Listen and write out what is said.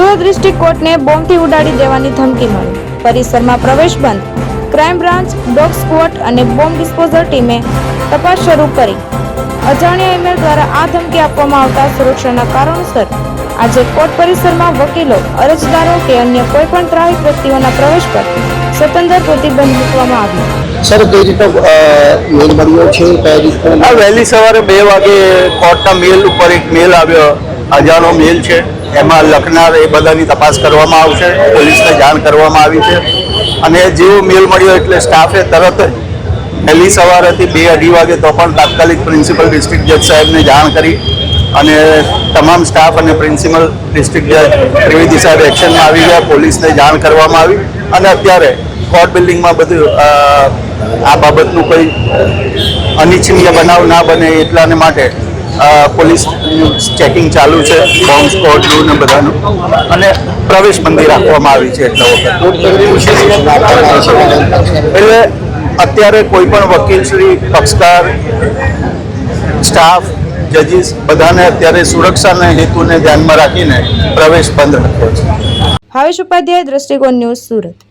Surat district કોર્ટને બોમ્બથી ઉડાડી દેવાની ધમકી મળી. પરિસરમાં પ્રવેશ બંધ. ક્રાઇમ બ્રાન્ચ ડોગ સ્ક્વોડ અને બોમ્બ ડિસ્પોઝલ ટીમે તપાસ શરૂ કરી. અજાણ્યા ઈમેલ દ્વારા આ ધમકી આપવામાં આવતા સુરક્ષાના કારણોસર આજે કોર્ટ પરિસરમાં વકીલો અરજદારો કે અન્ય કોઈ પણ ત્રાહિત વ્યક્તિઓના પ્રવેશ પર સ્વતંત્ર પ્રતિબંધ મૂકવામાં આવ્યો. સર કઈ રીતે મેલ મળ્યો છે? કઈ રીતે? વહેલી સવારે બે વાગે કોર્ટના મેલ ઉપર એક મેલ આવ્યો. અજાણો મેલ છે. એમાં લખનાર એ બધાની તપાસ કરવામાં આવશે, પોલીસને જાણ કરવામાં આવી છે. અને જેવો મેલ મળ્યો એટલે સ્ટાફે તરત જ પહેલી સવારેથી બે અઢી વાગે તો પણ તાત્કાલિક પ્રિન્સિપલ ડિસ્ટ્રિક્ટ જજ સાહેબને જાણ કરી અને તમામ સ્ટાફ અને પ્રિન્સિપલ ડિસ્ટ્રિક્ટ જજ ત્રિવેદી સાહેબ એક્શનમાં આવી ગયા, પોલીસને જાણ કરવામાં આવી અને અત્યારે કોર્ટ બિલ્ડિંગમાં બધું આ બાબતનું કોઈ અનિચ્છનીય બનાવ ના બને એટલાને માટે પોલીસ ચેકિંગ ચાલુ છે બોમ્બ સ્કોડ રૂ ને બધાનું. અને પ્રવેશ બંધી રાખવામાં આવી છે એટલે અત્યારે કોઈ પણ વકીલ શ્રી, પક્ષકાર સ્ટાફ જજીસ બધાને અત્યારે સુરક્ષાના હેતુને ધ્યાનમાં રાખીને પ્રવેશ બંધ રાખ્યો છે. ભાવેશ ઉપાધ્યાય, દ્રષ્ટિકોણ ન્યૂઝ સુરત.